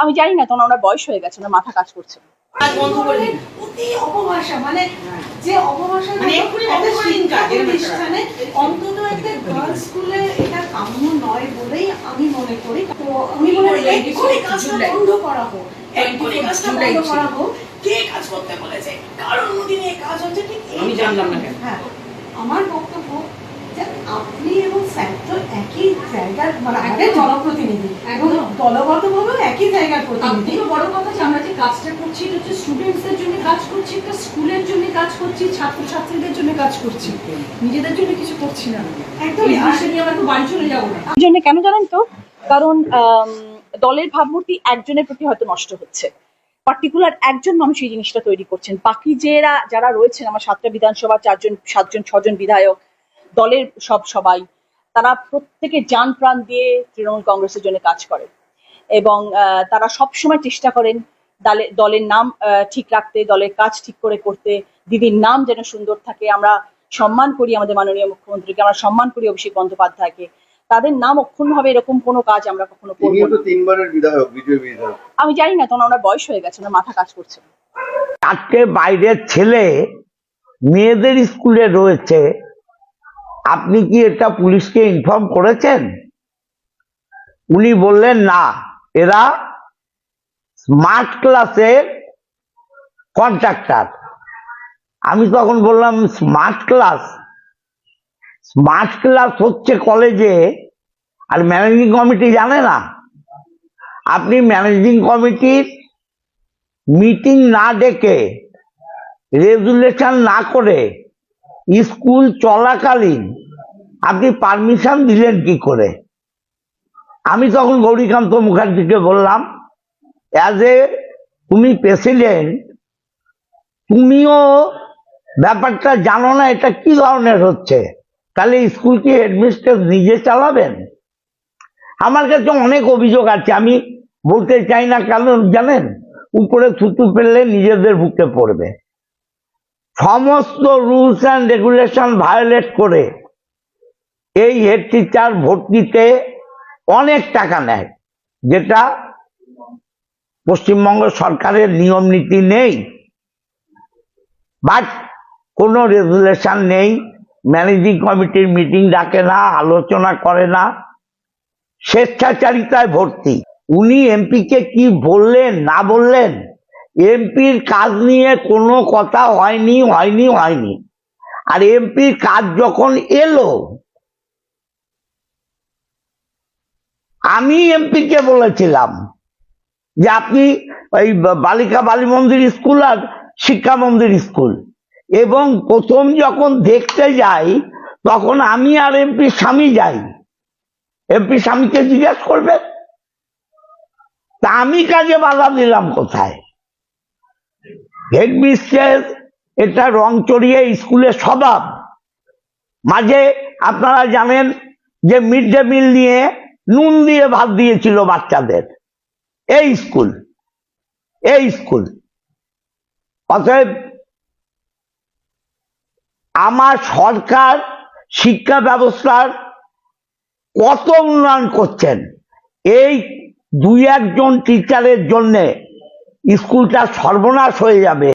আমি জানি না তখন ওনার বয়স হয়ে গেছে ওনার মাথা কাজ করছে। না। কাজ বন্ধ করে দিন। অতি অপভাষা মানে যে অপভাষা মানে এক্ষুনি বন্ধ একটা করে দিন শিক্ষা কাজ, এরকম একটা প্রতিষ্ঠানে অন্তত একটা গার্লস স্কুলে এটা কাম্য নয় বলেই আমি মনে করি। তো আমি মনে করি এক্ষুনি কাজটা বন্ধ করা হোক এক্ষুনি কাজটা বন্ধ করা হোক কে কাজ করতে বলেছে? কারণ অনুদিনে এই কাজ হচ্ছে ঠিক আমি জানলাম না কেন। হ্যাঁ আমার বক্তব্য যে আপনি এবং স্যার তো একই জায়গার মানে জনপ্রতিনিধি। এবং দলগতভাবেও একই জায়গার প্রতিনিধি। বড় কথা যে আমরা যে কাজটা করছি এটা হচ্ছে স্টুডেন্টসদের জন্য কাজ করছি একটা স্কুলের জন্য কাজ করছি ছাত্রছাত্রীদের জন্য কাজ করছি। নিজেদের জন্য কিছু করছি না। একদমই। নিয়ে আমরা তো বাড়ি চলে যাব না। জন্য কেন জানেন তো? কারণ দলের ভাবমূর্তি একজনের প্রতি হয়তো নষ্ট হচ্ছে। পার্টিকুলার একজন মানুষ এই জিনিসটা তৈরি করছেন। বাকি যারা যারা রয়েছেন আমার সাতটা বিধানসভা চারজন সাতজন ছজন বিধায়ক দলের সব সবাই তারা প্রত্যেকে যান প্রাণ দিয়ে তৃণমূল কংগ্রেসের জন্য কাজ করে। এবং আহ, তারা সবসময় চেষ্টা করেন দলে- দলের নাম আহ, ঠিক রাখতে দলের কাজ ঠিক করে করতে দিদির নাম যেন সুন্দর থাকে। আমরা সম্মান করি আমাদের মাননীয় মুখ্যমন্ত্রীকে আমরা সম্মান করি অভিষেক বন্দ্যোপাধ্যায়কে। তাদের নাম অক্ষুণ্ণ হবে এরকম কোনো কাজ আমরা কখনো করব না। তিনবারের বিধায়ক বিজয় বিধায়ক। আমি জানি না তখন ওনার বয়স হয়ে গেছে ওনার মাথা কাজ করছে না। চারটে বাইরের ছেলে মেয়েদের স্কুলে রয়েছে আপনি কি এটা পুলিশকে ইনফর্ম করেছেন? উনি বললেন না। এরা স্মার্ট ক্লাসের কন্ট্রাক্টর আমি তখন বললাম স্মার্ট ক্লাস স্মার্ট ক্লাস হচ্ছে কলেজে আর ম্যানেজিং কমিটি জানে না। আপনি ম্যানেজিং কমিটির মিটিং না ডেকে রেজুলেশন না করে স্কুল চলাকালীন আপনি পারমিশন দিলেন কি করে? আমি তখন গৌরীকান্ত মুখার্জিকে বললাম অ্যাজ এ তুমি প্রেসিডেন্ট তুমিও ব্যাপারটা জানো না, এটা কি ধরনের হচ্ছে? তাহলে স্কুল কি হেডমিস্ট্রেস নিজে চালাবেন? আমার কাছে অনেক অভিযোগ আছে, আমি বলতে চাই না কেন জানেন? উপরে থুতু ফেললে নিজেদের বুকে পড়বে। সমস্ত রুলস অ্যান্ড রেগুলেশন ভায়োলেট করে এই হেড টিচার ভর্তিতে অনেক টাকা নেয়, যেটা পশ্চিমবঙ্গ সরকারের নিয়ম নীতি নেই বাট কোনো রেজুলেশন নেই, ম্যানেজিং কমিটির মিটিং ডাকে না, আলোচনা করে না, স্বেচ্ছাচারিতায় ভর্তি। উনি এমপিকে কি বললেন, না বললেন? এমপির কাজ নিয়ে কোনো কথা হয়নি হয়নি হয়নি। আর এমপির কাজ যখন এলো আমি এমপিকে বলেছিলাম যে আপনি ওই বালিকা বালি মন্দির স্কুল আর শিক্ষা মন্দির স্কুল। এবং প্রথম যখন দেখতে যাই, তখন আমি আর এমপি স্বামী যাই। এমপি স্বামীকে জিজ্ঞেস করবেন তা আমি কাজে বাধা দিলাম কোথায়? হেডমিস্ট্রেস, এটা রং চড়িয়ে স্কুলের স্বভাব। মাঝে আপনারা জানেন যে মিড ডে মিল নিয়ে নুন দিয়ে ভাত দিয়েছিল বাচ্চাদের। এই স্কুল এই স্কুল। অতএব আমার সরকার শিক্ষা ব্যবস্থার কত উন্নয়ন করছেন, এই দুই একজন টিচারের জন্যে স্কুলটা সর্বনাশ হয়ে যাবে।